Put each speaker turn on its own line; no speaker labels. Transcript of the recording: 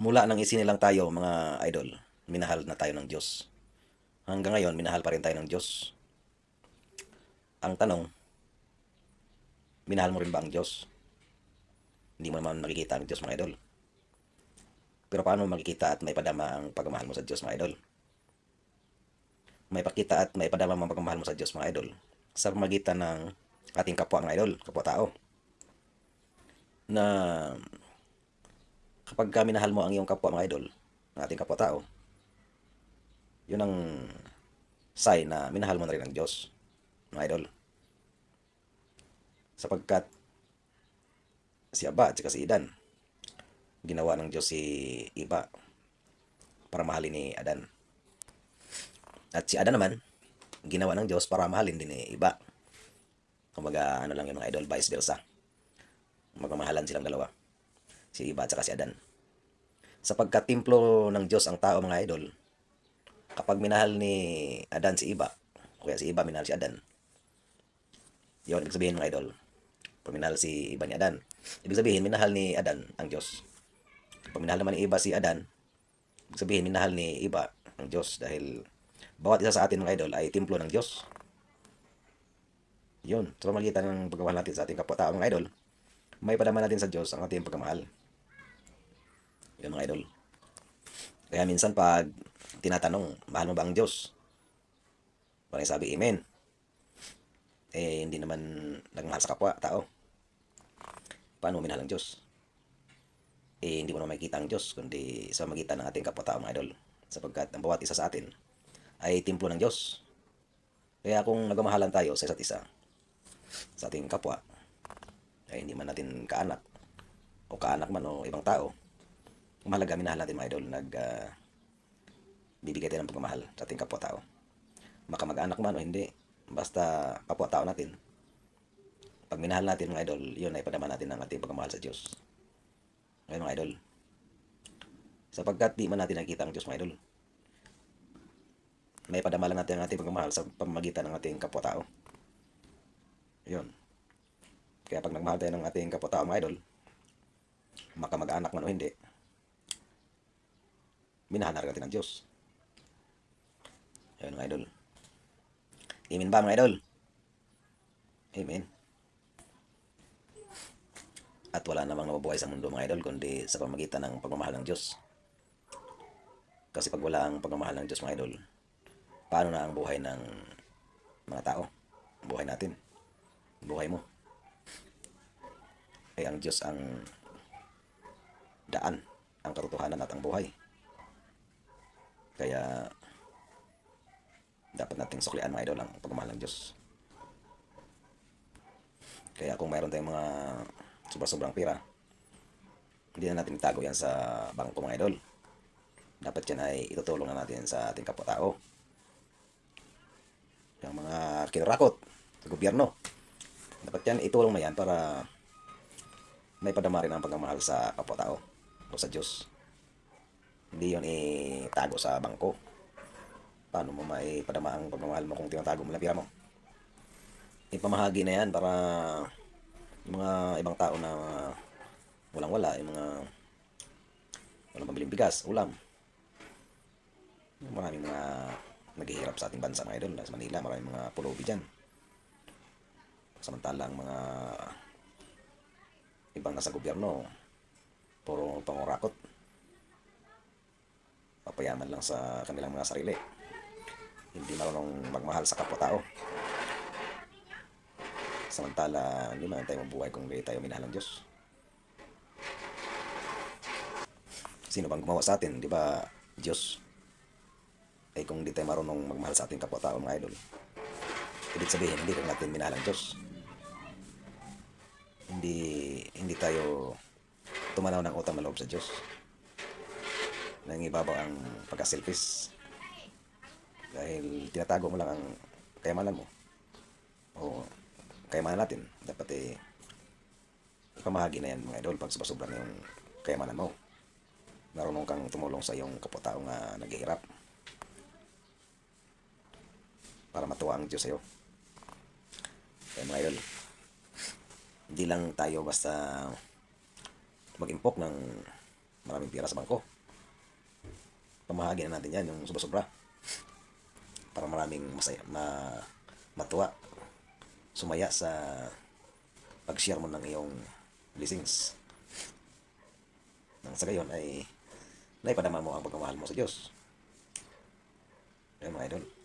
Mula nang isinilang tayo, mga idol, minahal na tayo ng Diyos. Hanggang ngayon, minahal pa rin tayo ng Diyos. Ang tanong, minahal mo rin ba ang Diyos? Hindi mo naman makikita ang Diyos, mga idol. Pero paano makikita at may padama ang pagmamahal mo sa Diyos, mga idol? May pakita at may padama ang pagmamahal mo sa Diyos, mga idol. Sa pamagitan ng ating kapwa, mga idol, kapwa-tao. Na kapag ka minahal mo ang iyong kapwa mga idol, ang ating kapwa-tao, yun ang sign na minahal mo na rin ang Diyos, mga idol. Sapagkat si Aba at si Idan, ginawa ng Diyos si Iba para mahalin ni Adan. At si Adan naman, ginawa ng Diyos para mahalin din ni Iba. Kumbaga, ano lang yung mga idol, vice versa. Magmamahalan silang dalawa si Iba at si Adan. Sapagkat timplo ng Diyos ang tao mga idol, kapag minahal ni Adan si Iba, o kaya si Iba minahal si Adan, yun, ibig sabihin mga idol, pag minahal si Iba ni Adan, ibig sabihin minahal ni Adan ang Diyos. Pag minahal naman ni Iba si Adan, ibig sabihin minahal ni Iba ang Diyos dahil bawat isa sa atin mga idol ay templo ng Diyos. Yun, sa pamagitan ng pagmamahal natin sa ating kapwa-tao mga idol, may padama natin sa Diyos ang ating pagmamahal. Yun mga idol. Kaya minsan pag tinatanong, mahal mo ba ang Diyos? Parang sabi, Amen. Eh, hindi naman nagmahal sa kapwa, tao. Paano minahal ang Diyos? Eh, hindi mo naman makikita ang Diyos, kundi sa magitan ng ating kapwa-tao mga idol. Sapagkat ang bawat isa sa atin ay templo ng Diyos. Kaya kung nagmamahalan tayo sa isa't isa, sa ating kapwa, ay hindi man natin kaanak, o kaanak man o ibang tao, mahalaga minahal natin mga idol, nag ah, bibigay tayo ng pagmamahal sa ating kapwa-tao. Makamag-anak man o hindi, basta kapwa-tao natin. Pag minahal natin mga idol, yun ay padama natin ang ating pagmamahal sa Diyos. Ngayon mga idol, sapagkat di man natin nakikita ang Diyos mga idol, may padama lang natin ang ating pagmamahal sa pamamagitan ng ating kapwa-tao. Yun. Kaya pag nagmahal tayo ng ating kapwa-tao mga idol, makamag-anak man o hindi, minahal natin ang Diyos. Ayun mga idol. Amen ba mga idol? Amen. At wala namang nababuhay sa mundo mga idol kundi sa pamagitan ng pagmamahal ng Diyos. Kasi pag wala ang pagmamahal ng Diyos mga idol, paano na ang buhay ng mga tao? Buhay natin. Buhay mo. Eh ang Diyos ang daan, ang katotohanan at ang buhay. Kaya dapat nating suklian mga idol ang pagmamahal ng Diyos. Kaya kung mayroon tayong mga sobra-sobrang pera, hindi na natin itago yan sa bangko mga idol. Dapat yan ay itutulong na natin sa ating kapwa-tao. Yung mga kinarakot sa gobyerno. Dapat yan itulong na yan para may padama rin ang pagmamahal sa kapwa-tao o sa Diyos. Hindi yun itago sa bangko. Paano mo maipadama ang pagmamahal mo kung tinatago mo lang pira mo? Ipamahagi na yan para mga ibang tao na walang wala, yung mga walang pambiling bigas, ulam. Maraming mga naghihirap sa ating bansa mga idol. Sa Manila, maraming mga pulubi dyan. Samantalang mga ibang nasa gobyerno, puro pangurakot. Papayaman lang sa kanilang mga sarili. Hindi marunong magmahal sa kapwa-tao. Samantala, hindi man tayo mabuhay kung hindi tayo minahal ng Diyos. Sino bang gumawa sa atin? Di ba, Diyos? Ay kung hindi tayo marunong magmahal sa ating kapwa-tao, mga idol. Ibig sabihin, hindi rin natin minahal ang Diyos. Hindi, hindi tayo tumanaw ng utang na loob sa Diyos. Nangibabaw ang pagka-selfish. Dahil tinatago mo lang ang kayamanan mo. O kayamanan natin. Dapat eh, ipamahagi na yan mga idol pag sobra na yung kayamanan mo. Marunong kang tumulong sa iyong kapwa-tao nga naghihirap. Para matuwa ang Diyos sa'yo. Kaya mga idol, hindi lang tayo basta mag-impok ng marami maraming pira sa bangko. Pamahagi na natin yan, yung sobra-sobra. Para maraming masaya, ma, matuwa, sumaya sa pag-share mo ng iyong blessings. Nang sa gayon ay naipadama mo ang pagmamahal mo sa Diyos. Ayan mga idol.